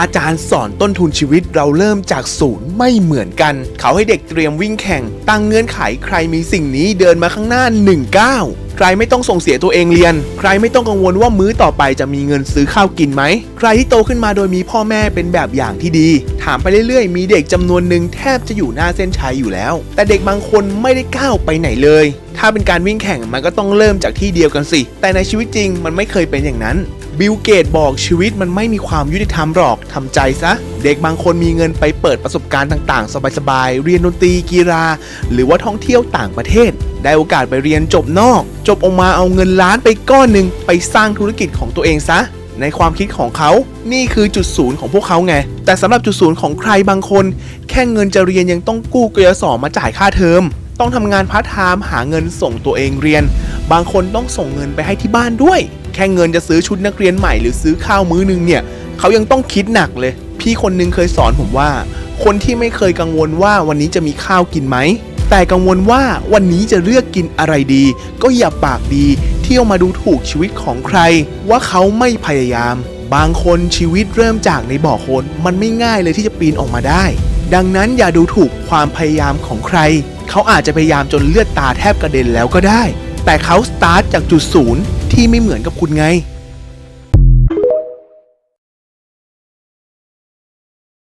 อาจารย์สอนต้นทุนชีวิตเราเริ่มจากศูนย์ไม่เหมือนกัน เขาให้เด็กเตรียมวิ่งแข่ง ตั้งเงื่อนไขใครมีสิ่งนี้เดินมาข้างหน้า1ก้าวใครไม่ต้องส่งเสียตัวเองเรียน ใครไม่ต้องกังวลว่ามื้อต่อไปจะมีเงินซื้อข้าวกินไหม ใครที่โตขึ้นมาโดยมีพ่อแม่เป็นแบบอย่างที่ดี ถามไปเรื่อยๆ มีเด็กจำนวนหนึ่งแทบจะอยู่หน้าเส้นชัยอยู่แล้ว แต่เด็กบางคนไม่ได้ก้าวไปไหนเลย ถ้าเป็นการวิ่งแข่งมันก็ต้องเริ่มจากที่เดียวกันสิ แต่ในชีวิตจริงมันไม่เคยเป็นอย่างนั้น บิลเกตบอกชีวิตมันไม่มีความยุติธรรมหรอกทำใจซะ เด็กบางคนมีเงินไปเปิดประสบการณ์ต่างๆ สบายๆ เรียนดนตรีกีฬา หรือว่าท่องเที่ยวต่างประเทศ ได้โอกาสไปเรียนจบนอก จบออกมาเอาเงินล้านไปก้อนหนึ่งไปสร้างธุรกิจของตัวเองซะ ในความคิดของเขา นี่คือจุดศูนย์ของพวกเขาไง แต่สำหรับจุดศูนย์ของใครบางคน แค่เงินจะเรียนยังต้องกู้กยศมาจ่ายค่าเทอม ต้องทำงานพาร์ทไทม์หาเงินส่งตัวเองเรียน บางคนต้องส่งเงินไปให้ที่บ้านด้วย ค่เงินจะซื้อชุดนักเรียนใหม่หรือซื้อข้าวมื้อนึงเนี่ยเขายังต้องคิดหนักเลย พี่คนนึงเคยสอนผมว่า คนที่ไม่เคยกังวลว่าวันนี้จะมีข้าวกินไหมแต่กังวลว่าวันนี้จะเลือกกินอะไรดี ก็อย่าปากดี เที่ยวมาดูถูกชีวิตของใคร ว่าเขาไม่พยายาม บางคนชีวิตเริ่มจากในบ่อโคลนมันไม่ง่ายเลยที่จะปีนออกมาได้ ดังนั้นอย่าดูถูกความพยายามของใคร เขาอาจจะพยายามจนเลือดตาแทบกระเด็นแล้วก็ได้ แต่เขาสตาร์ทจากจุดศูนย์ ที่ไม่เหมือนกับคุณไง